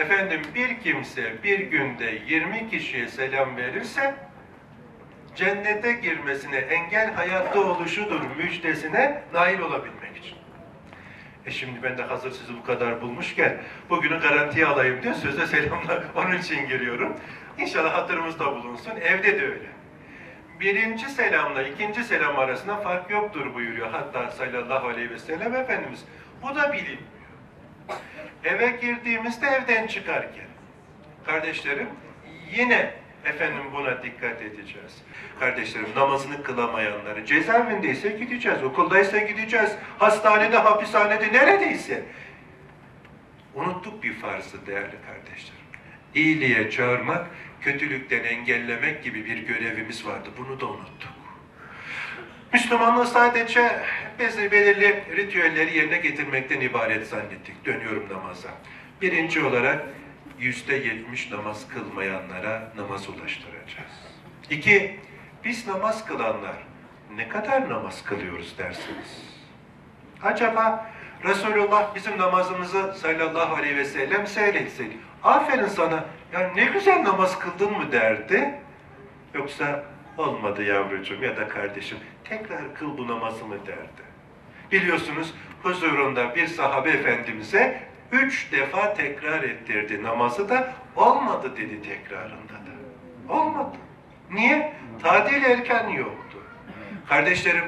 Efendim bir kimse bir günde 20 kişiye selam verirse cennete girmesine engel hayatta oluşudur müjdesine nail olabilmek için. E şimdi ben de hazır sizi bu kadar bulmuşken bugünü garantiye alayım diye söze selamla onun için giriyorum. İnşallah hatırımızda bulunsun. Evde de öyle. Birinci selamla ikinci selam arasında fark yoktur buyuruyor. Hatta sallallahu aleyhi ve sellem Efendimiz. Bu da bilinmiyor. Eve girdiğimizde evden çıkarken. Kardeşlerim yine efendim buna dikkat edeceğiz. Kardeşlerim namazını kılamayanları cezaevindeyse gideceğiz, okuldaysa gideceğiz, hastanede, hapishanede neredeyse. Unuttuk bir farzı değerli kardeşlerim. İyiliğe çağırmak, kötülükten engellemek gibi bir görevimiz vardı. Bunu da unuttuk. Müslümanlığı sadece belirli, belirli ritüelleri yerine getirmekten ibaret zannettik. Dönüyorum namaza. Birinci olarak yüzde yetmiş namaz kılmayanlara namaz ulaştıracağız. İki, biz namaz kılanlar ne kadar namaz kılıyoruz dersiniz? Acaba Resulullah bizim namazımızı sallallahu aleyhi ve sellem seyretseydi. Aferin sana, ya ne güzel namaz kıldın mı derdi. Yoksa olmadı yavrucuğum ya da kardeşim tekrar kıl bu namazımı derdi. Biliyorsunuz huzurunda bir sahabe efendimize üç defa tekrar ettirdi namazı da olmadı dedi tekrarında da. Olmadı. Niye? Tadil erken yoktu. Kardeşlerim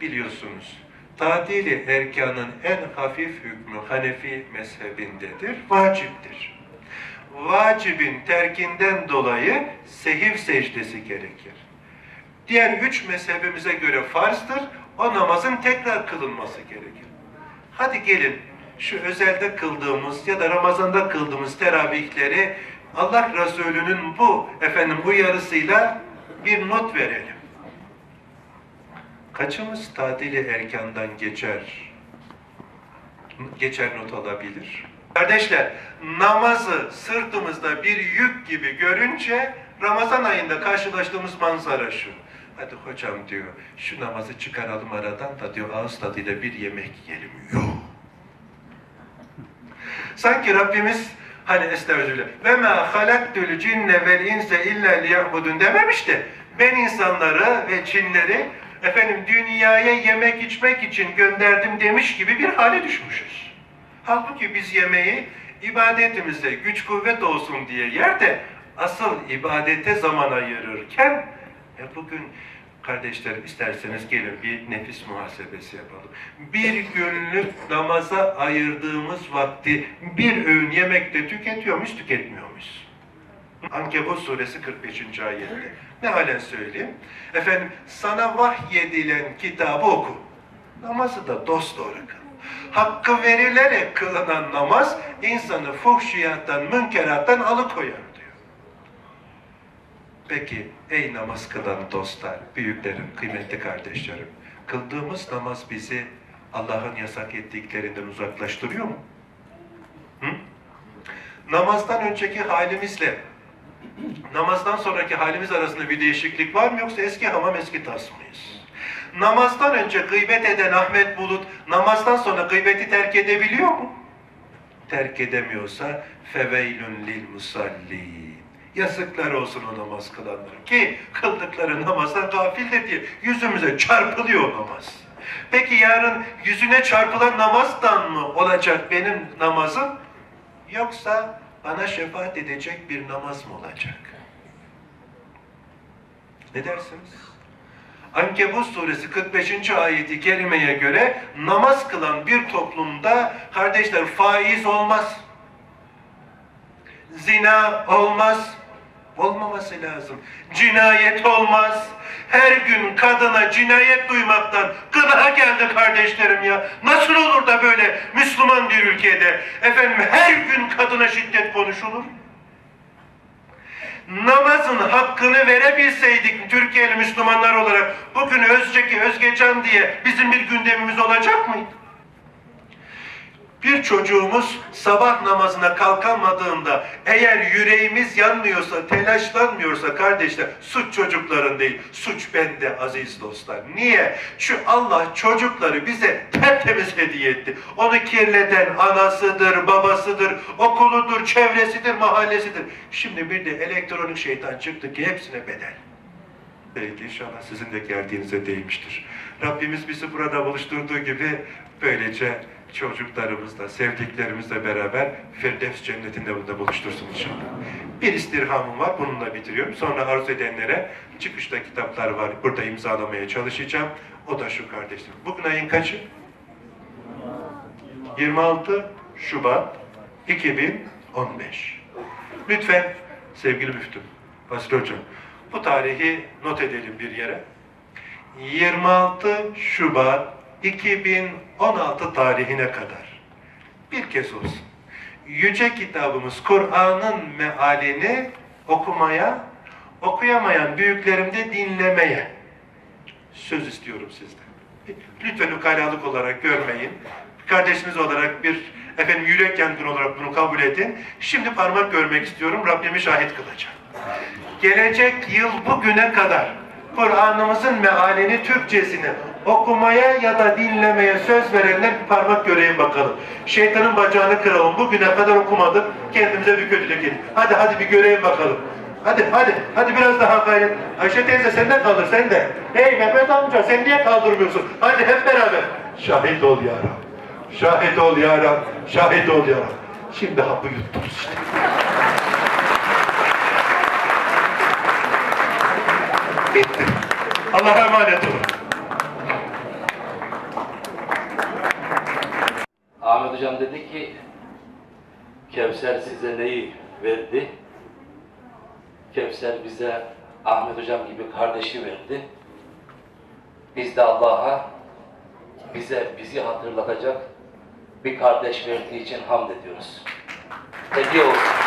biliyorsunuz tadili erkanın en hafif hükmü Hanefi mezhebindedir, vaciptir. Vacibin terkinden dolayı sehiv secdesi gerekir. Diğer üç mezhebimize göre farzdır, o namazın tekrar kılınması gerekir. Hadi gelin şu özelde kıldığımız ya da Ramazan'da kıldığımız teravihleri Allah Resulü'nün bu efendim uyarısıyla bir not verelim. Kaçımız tadili erkandan geçer? Geçer not alabilir. Kardeşler, namazı sırtımızda bir yük gibi görünce Ramazan ayında karşılaştığımız manzara şu. Hadi hocam diyor, şu namazı çıkaralım aradan da diyor ağız tadıyla bir yemek yiyelim. Yok. Sanki Rabbimiz hani estağfirullah ve ma halaktul cinne vel inse illa liya'budun dememiş de ben insanları ve cinleri efendim dünyaya yemek içmek için gönderdim demiş gibi bir hale düşmüşüz. Halbuki biz yemeği ibadetimize güç kuvvet olsun diye yerde asıl ibadete zaman ayırırken e bugün kardeşlerim isterseniz gelin bir nefis muhasebesi yapalım. Bir günlük namaza ayırdığımız vakti bir öğün yemekte tüketiyor muyuz, tüketmiyor muyuz? Ankebut suresi 45. ayette. Ne halen söyleyeyim? Efendim sana vahyedilen kitabı oku. Namazı da dosdoğru kıl. Hakkı verilerek kılınan namaz insanı fuhşiyattan, münkerattan alıkoyar. Peki ey namaz kılan dostlar, büyüklerim, kıymetli kardeşlerim, kıldığımız namaz bizi Allah'ın yasak ettiklerinden uzaklaştırıyor mu? Hı? Namazdan önceki halimizle namazdan sonraki halimiz arasında bir değişiklik var mı yoksa eski hamam eski tas mıyız? Namazdan önce gıybet eden Ahmet Bulut namazdan sonra gıybeti terk edebiliyor mu? Terk edemiyorsa feveylün lil musallin. Yazıklar olsun o namaz kılanlara ki kıldıkları namazdan gafildir diye yüzümüze çarpılıyor namaz. Peki yarın yüzüne çarpılan namazdan mı olacak benim namazım? Yoksa bana şefaat edecek bir namaz mı olacak? Ne dersiniz? Ankebut suresi 45. ayeti kerimeye göre namaz kılan bir toplumda kardeşler faiz olmaz. Zina olmaz. Olmaması lazım. Cinayet olmaz. Her gün kadına cinayet duymaktan gına geldi kardeşlerim ya. Nasıl olur da böyle Müslüman bir ülkede efendim her gün kadına şiddet konuşulur? namazın hakkını verebilseydik Türkiye'li Müslümanlar olarak bugün Özceki, Özgecan diye bizim bir gündemimiz olacak mıydı? Bir çocuğumuz sabah namazına kalkamadığı yandığında eğer yüreğimiz yanmıyorsa, telaşlanmıyorsa kardeşler suç çocukların değil, suç bende aziz dostlar. Niye? Şu Allah çocukları bize tertemiz hediye etti. Onu kirleten anasıdır, babasıdır, okuludur, çevresidir, mahallesidir. Şimdi bir de elektronik şeytan çıktı ki hepsine bedel. Belki inşallah sizin de geldiğinize değmiştir. Rabbimiz bizi burada buluşturduğu gibi böylece çocuklarımızla, sevdiklerimizle beraber Firdevs cennetinde burada buluştursun inşallah. Bir istirhamım var, bununla bitiriyorum. Sonra arzu edenlere çıkışta kitaplar var, burada imzalamaya çalışacağım. O da şu kardeşim. Bugün ayın kaçı? 26 Şubat 2015. Lütfen sevgili müftüm, Basri Hocam, bu tarihi not edelim bir yere. 26 Şubat 2016 tarihine kadar bir kez olsun yüce kitabımız Kur'an'ın mealini okumaya, okuyamayan büyüklerimde dinlemeye söz istiyorum sizden. Lütfen ukalalık olarak görmeyin. Kardeşiniz olarak bir efendim yürek yangın olarak bunu kabul edin. Şimdi parmak görmek istiyorum. Rabbimi şahit kılacağım. Gelecek yıl bugüne kadar Kur'an'ımızın mealini, Türkçesini okumaya ya da dinlemeye söz verenler bir parmak göreyim bakalım. Şeytanın bacağını kıralım. Bugüne kadar okumadık. Kendimize bir kötülük edin. Hadi hadi bir göreyim bakalım. Hadi hadi hadi biraz daha gayret. Ayşe teyze senden kaldır sen de. Hey Mehmet amca sen niye kaldırmıyorsun? Hadi hep beraber. Şahit ol ya Rab. Şahit ol ya Rab. Şahit ol ya Rab. Şimdi hapı yuttunuz işte. Bitti. Allah'a emanet olun. Ahmet Hocam dedi ki Kevser size neyi verdi? Kevser bize Ahmet Hocam gibi kardeşi verdi. Biz de Allah'a bize bizi hatırlatacak bir kardeş verdiği için hamd ediyoruz. Hediye olsun.